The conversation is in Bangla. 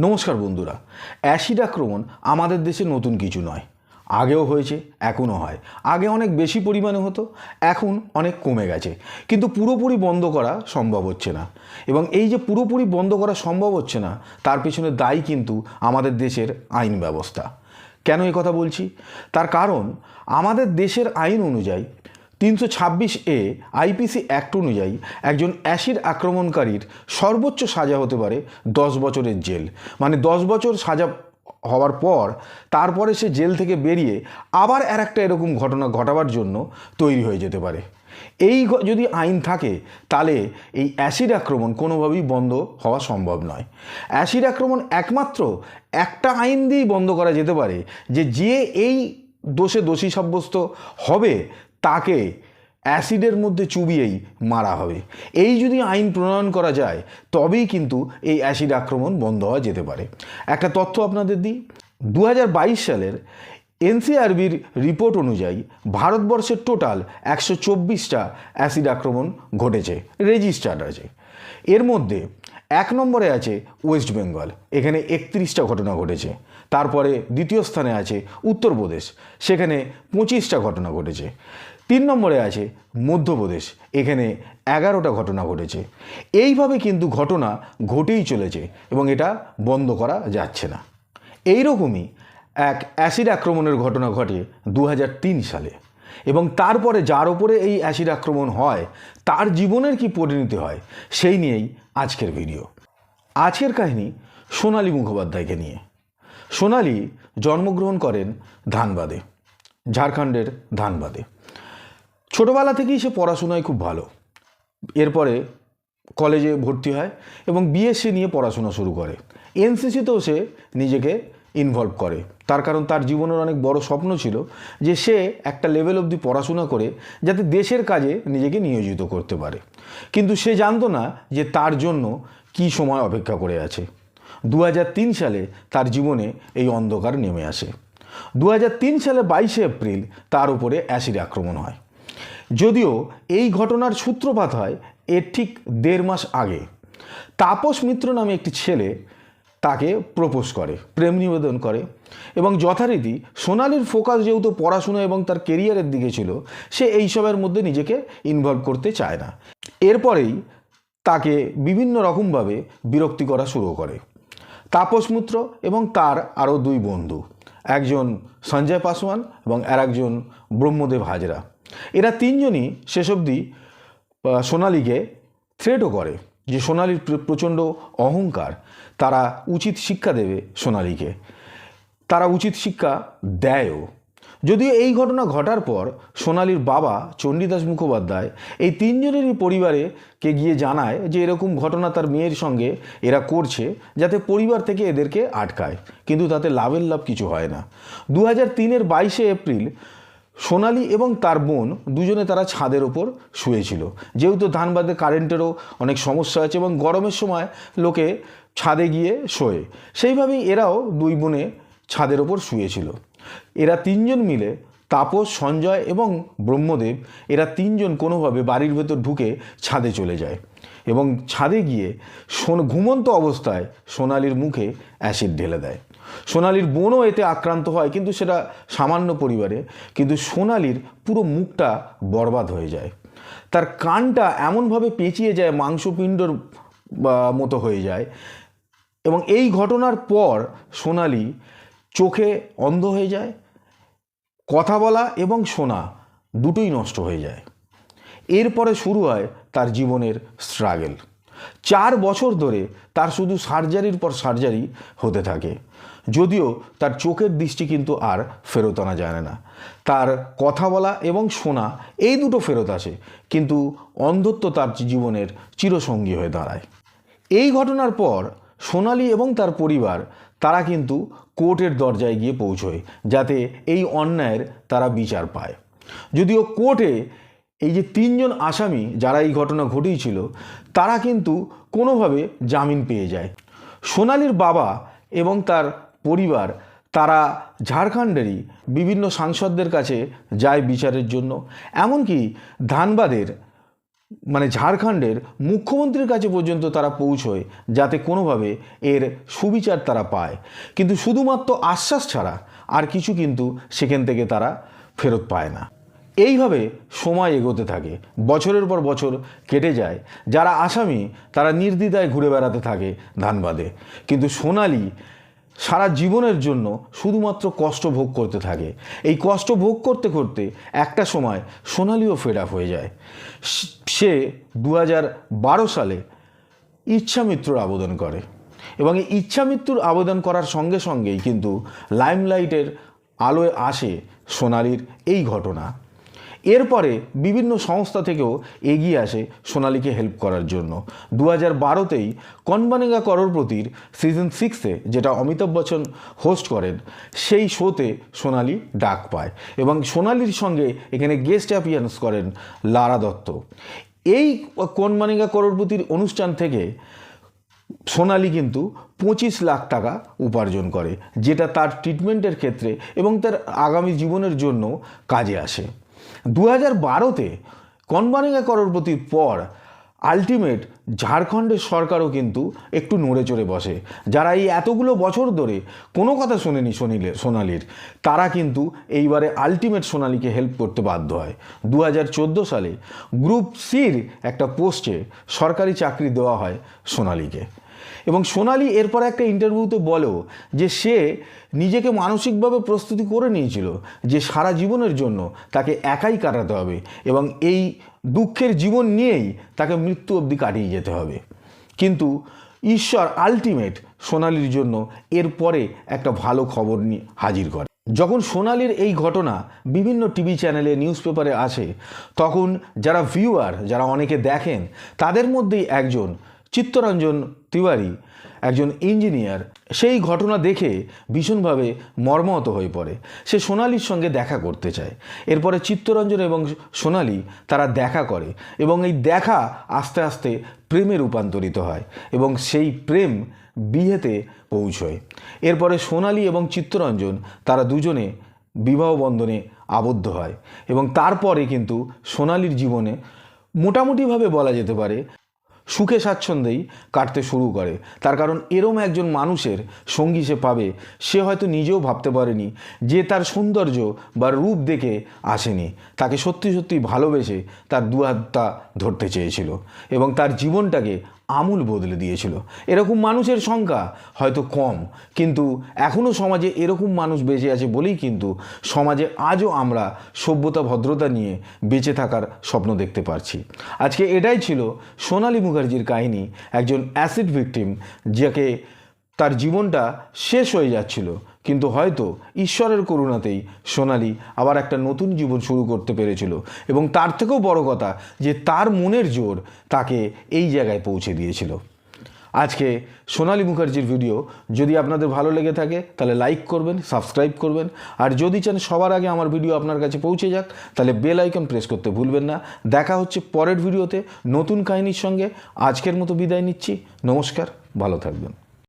নমস্কার বন্ধুরা অ্যাসিড আক্রমণ আমাদের দেশে নতুন কিছু নয়। আগেও হয়েছে, এখনও হয়। আগে অনেক বেশি পরিমাণে হতো, এখন অনেক কমে গেছে। কিন্তু পুরোপুরি বন্ধ করা সম্ভব হচ্ছে না। এবং এই যে পুরোপুরি বন্ধ করা সম্ভব হচ্ছে না, তার পেছনে দায়ী কিন্তু আমাদের দেশের আইন ব্যবস্থা। কেন এই কথা বলছি? তার কারণ, আমাদের দেশের আইন অনুযায়ী তিনশো ছাব্বিশ এ আইপিসি অ্যাক্ট অনুযায়ী একজন অ্যাসিড আক্রমণকারীর সর্বোচ্চ সাজা হতে পারে দশ বছরের জেল। মানে দশ বছর সাজা হওয়ার পর তারপরে সে জেল থেকে বেরিয়ে আবার আর একটা এরকম ঘটনা ঘটাবার জন্য তৈরি হয়ে যেতে পারে। এই যদি আইন থাকে, তাহলে এই অ্যাসিড আক্রমণ কোনোভাবেই বন্ধ হওয়া সম্ভব নয়। অ্যাসিড আক্রমণ একমাত্র একটা আইন দিয়েই বন্ধ করা যেতে পারে যে যে এই দোষে দোষী সাব্যস্ত হবে তাকে অ্যাসিডের মধ্যে চুবিয়েই মারা হবে। এই যদি আইন প্রণয়ন করা যায়, তবেই কিন্তু এই অ্যাসিড আক্রমণ বন্ধ হওয়া যেতে পারে। একটা তথ্য আপনাদের দিই। দু হাজার বাইশ সালের এনসিআরবির রিপোর্ট অনুযায়ী ভারতবর্ষের টোটাল একশো চব্বিশটা অ্যাসিড আক্রমণ ঘটেছে, রেজিস্টার্ড আছে। এর মধ্যে এক নম্বরে আছে ওয়েস্ট বেঙ্গল। এখানে একত্রিশটা ঘটনা ঘটেছে। তারপরে দ্বিতীয় স্থানে আছে উত্তরপ্রদেশ। সেখানে পঁচিশটা ঘটনা ঘটেছে। তিন নম্বরে আছে মধ্যপ্রদেশ। এখানে এগারোটা ঘটনা ঘটেছে। এইভাবে কিন্তু ঘটনা ঘটেই চলেছে এবং এটা বন্ধ করা যাচ্ছে না। এইরকমই এক অ্যাসিড আক্রমণের ঘটনা ঘটে দু হাজার তিন সালে। এবং তারপরে যার ওপরে এই অ্যাসিড আক্রমণ হয়, তার জীবনের কি পরিণতি হয়, সেই নিয়েই আজকের ভিডিও। আজকের কাহিনী সোনালী মুখোপাধ্যায়কে নিয়ে। সোনালী জন্মগ্রহণ করেন ধানবাদে, ঝাড়খণ্ডের ধানবাদে। ছোটোবেলা থেকেই সে পড়াশোনায় খুব ভালো। এরপরে কলেজে ভর্তি হয় এবং বিএসসি নিয়ে পড়াশোনা শুরু করে। এনসিসিতেও সে নিজেকে ইনভলভ করে। তার কারণ তার জীবনের অনেক বড় স্বপ্ন ছিল যে সে একটা লেভেল অবধি পড়াশোনা করে যাতে দেশের কাজে নিজেকে নিয়োজিত করতে পারে। কিন্তু সে জানতো না যে তার জন্য কি সময় অপেক্ষা করে আছে। দু হাজার তিন সালে তার জীবনে এই অন্ধকার নেমে আসে। দু হাজার তিন সালে বাইশে এপ্রিল তার উপরে অ্যাসিড আক্রমণ হয়। যদিও এই ঘটনার সূত্রপাত হয় এর ঠিক দেড় মাস আগে। তাপস মিত্র নামে একটি ছেলে তাকে প্রপোজ করে, প্রেম নিবেদন করে এবং যথারীতি সোনালির ফোকাস যেহেতু পড়াশোনা এবং তার কেরিয়ারের দিকে ছিল, সে এইসবের মধ্যে নিজেকে ইনভলভ করতে চায় না। এরপরেই তাকে বিভিন্ন রকমভাবে বিরক্তি করা শুরু করে। তাপস মিত্র এবং তার আরও দুই বন্ধু, একজন সঞ্জয় পাসওয়ান এবং আর একজন ব্রহ্মদেব হাজরা। এরা তিনজনই শেষ অবধি সোনালিকে থ্রেটও করে যে সোনালির প্রচণ্ড অহংকার তারা উচিত শিক্ষা দেবে সোনালিকে। তারা উচিত শিক্ষা দেয়ও। যদিও এই ঘটনা ঘটার পর সোনালীর বাবা চণ্ডীদাস মুখোপাধ্যায় এই তিনজনেরই পরিবারে কে গিয়ে জানায় যে এরকম ঘটনা তার মেয়ের সঙ্গে এরা করছে যাতে পরিবার থেকে এদেরকে আটকায়। কিন্তু তাতে লাভের লাভ কিছু হয় না। দু হাজার তিনের বাইশে এপ্রিল সোনালি এবং তার বোন দুজনে তারা ছাদের ওপর শুয়েছিল। যেহেতু ধানবাদে কারেন্টেরও অনেক সমস্যা আছে এবং গরমের সময় লোকে ছাদে গিয়ে শোয়ে। সেইভাবেই এরাও দুই বোনে ছাদের ওপর শুয়েছিল। এরা তিনজন মিলে তাপস, সঞ্জয় এবং ব্রহ্মদেব, এরা তিনজন কোনোভাবে বাড়ির ভেতর ঢুকে ছাদে চলে যায় এবং ছাদে গিয়ে সোন ঘুমন্ত অবস্থায় সোনালির মুখে অ্যাসিড ঢেলে দেয়। সোনালির বোনও এতে আক্রান্ত হয়, কিন্তু সেটা সামান্য পরিবারে, কিন্তু সোনালির পুরো মুখটা বরবাদ হয়ে যায়। তার কানটা এমনভাবে পেঁচিয়ে যায়, মাংসপিণ্ডর মতো হয়ে যায় এবং এই ঘটনার পর সোনালি চোখে অন্ধ হয়ে যায় কথা বলা এবং শোনা দুটোই নষ্ট হয়ে যায়। এরপরে শুরু হয় তার জীবনের স্ট্রাগেল চার বছর ধরে তার শুধু সার্জারির পর সার্জারি হতে থাকে। যদিও তার চোখের দৃষ্টি কিন্তু আর ফেরত আনা যায় না। তার কথা বলা এবং শোনা এই দুটো ফেরত আসে, কিন্তু অন্ধত্ব তার জীবনের চিরসঙ্গী হয়ে দাঁড়ায়। এই ঘটনার পর সোনালি এবং তার পরিবার, তারা কিন্তু কোর্টের দরজায় গিয়ে পৌঁছয়, যাতে এই অন্যায়ের তারা বিচার পায়। যদিও কোর্টে এই যে তিনজন আসামি যারা এই ঘটনা ঘটিয়েছিল, তারা কিন্তু কোনোভাবে জামিন পেয়ে যায়। সোনালির বাবা এবং তার পরিবার, তারা ঝাড়খণ্ডেরই বিভিন্ন সাংসদদের কাছে যায় বিচারের জন্য, এমনকি ধানবাদের মানে ঝাড়খণ্ডের মুখ্যমন্ত্রীর কাছে পর্যন্ত তারা পৌঁছয় যাতে কোনোভাবে এর সুবিচার তারা পায়। কিন্তু শুধুমাত্র আশ্বাস ছাড়া আর কিছু কিন্তু সেখান থেকে তারা ফেরত পায় না। এইভাবে সময় এগোতে থাকে, বছরের পর বছর কেটে যায়। যারা আসামি, তারা নির্দ্বিধায় ঘুরে বেড়াতে থাকে ধানবাদে। কিন্তু সোনালি সারা জীবনের জন্য শুধুমাত্র কষ্ট ভোগ করতে থাকে। এই কষ্ট ভোগ করতে করতে একটা সময় সোনালিও আপ হয়ে যায়। সে দু বারো সালে ইচ্ছামিত্রর আবেদন করে। এবং এই ইচ্ছামৃত্যুর আবেদন করার সঙ্গে সঙ্গেই কিন্তু লাইমলাইটের আলোয় আসে সোনালির এই ঘটনা। এরপরে বিভিন্ন সংস্থা থেকেও এগিয়ে আসে সোনালিকে হেল্প করার জন্য। দু হাজার বারোতেই কনবানেগা করোরপতির সিজন সিক্সে যেটা অমিতাভ বচ্চন হোস্ট করেন, সেই শোতে সোনালি ডাক পায় এবং সোনালির সঙ্গে এখানে গেস্ট অ্যাপিয়ারেন্স করেন লারা দত্ত। এই কনবানেগা করোরপতির অনুষ্ঠান থেকে সোনালি কিন্তু পঁচিশ লাখ টাকা উপার্জন করে, যেটা তার ট্রিটমেন্টের ক্ষেত্রে এবং তার আগামী জীবনের জন্য কাজে আসে। দু হাজার বারোতে কনবানেগা করোরপতির পর আলটিমেট ঝাড়খণ্ডের সরকারও কিন্তু একটু নড়ে চড়ে বসে। যারা এই এতগুলো বছর ধরে কোনো কথা শোনেনি সোনিলের সোনালির, তারা কিন্তু এইবারে আলটিমেট সোনালিকে হেল্প করতে বাধ্য হয়। দু হাজার চোদ্দ সালে গ্রুপ সির একটা পোস্টে সরকারি চাকরি দেওয়া হয় সোনালিকে। এবং সোনালি এরপর একটা ইন্টারভিউতে বলেও যে সে নিজেকে মানসিকভাবে প্রস্তুতি করে নিয়েছিল যে সারা জীবনের জন্য তাকে একাই কাটাতে হবে এবং এই দুঃখের জীবন নিয়েই তাকে মৃত্যু অবধি কাটিয়ে যেতে হবে। কিন্তু ঈশ্বর আলটিমেট সোনালির জন্য এরপরে একটা ভালো খবর নিয়ে হাজির করে। যখন সোনালির এই ঘটনা বিভিন্ন টিভি চ্যানেলে নিউজ পেপারে আসে, তখন যারা ভিউয়ার যারা অনেকে দেখেন, তাদের মধ্যেই একজন চিত্তরঞ্জন তিওয়ারি একজন ইঞ্জিনিয়ার সেই ঘটনা দেখে ভীষণভাবে মর্মাহত হয়ে পড়ে। সে সোনালির সঙ্গে দেখা করতে চায়। এরপরে চিত্তরঞ্জন এবং সোনালি তারা দেখা করে এবং এই দেখা আস্তে আস্তে প্রেমে রূপান্তরিত হয় এবং সেই প্রেম বিয়েতে পৌঁছয়। এরপরে সোনালি এবং চিত্তরঞ্জন তারা দুজনে বিবাহ বন্ধনে আবদ্ধ হয় এবং তারপরে কিন্তু সোনালির জীবনে মোটামুটিভাবে বলা যেতে পারে সুখে স্বাচ্ছন্দ্যেই কাটতে শুরু করে। তার কারণ এরম একজন মানুষের সঙ্গী সে পাবে, সে হয়তো নিজেও ভাবতে পারেনি যে তার সৌন্দর্য বা রূপ দেখে আসেনি। তাকে সত্যি সত্যি ভালোবেসে তার দুহাতটা ধরতে চেয়েছিল এবং তার জীবনটাকে আমূল বদলে দিয়েছিল। এরকম মানুষের সংখ্যা হয়তো কম, কিন্তু এখনও সমাজে এরকম মানুষ বেঁচে আছে বলেই কিন্তু সমাজে আজও আমরা সভ্যতা, ভদ্রতা নিয়ে বেঁচে থাকার স্বপ্ন দেখতে পারছি। আজকে এটাই ছিল সোনালী মুখার্জির কাহিনী, একজন অ্যাসিড ভিকটিম যাকে তার জীবনটা শেষ হয়ে যাচ্ছিল। কিন্তু হয়তো ঈশ্বরের করুণাতেই সোনালি আবার একটা নতুন জীবন শুরু করতে পেরেছিল। এবং তার থেকেও বড় কথা যে তার মনের জোর তাকে এই জায়গায় পৌঁছে দিয়েছিল। আজকে সোনালী মুখার্জির ভিডিও যদি আপনাদের ভালো লেগে থাকে, তাহলে লাইক করবেন সাবস্ক্রাইব করবেন। আর যদি চান সবার আগে আমার ভিডিও আপনার কাছে পৌঁছে যাক, তাহলে বেল আইকন প্রেস করতে ভুলবেন না। দেখা হচ্ছে পরের ভিডিওতে নতুন কাহিনীর সঙ্গে। আজকের মতো বিদায় নিচ্ছি। নমস্কার, ভালো থাকবেন।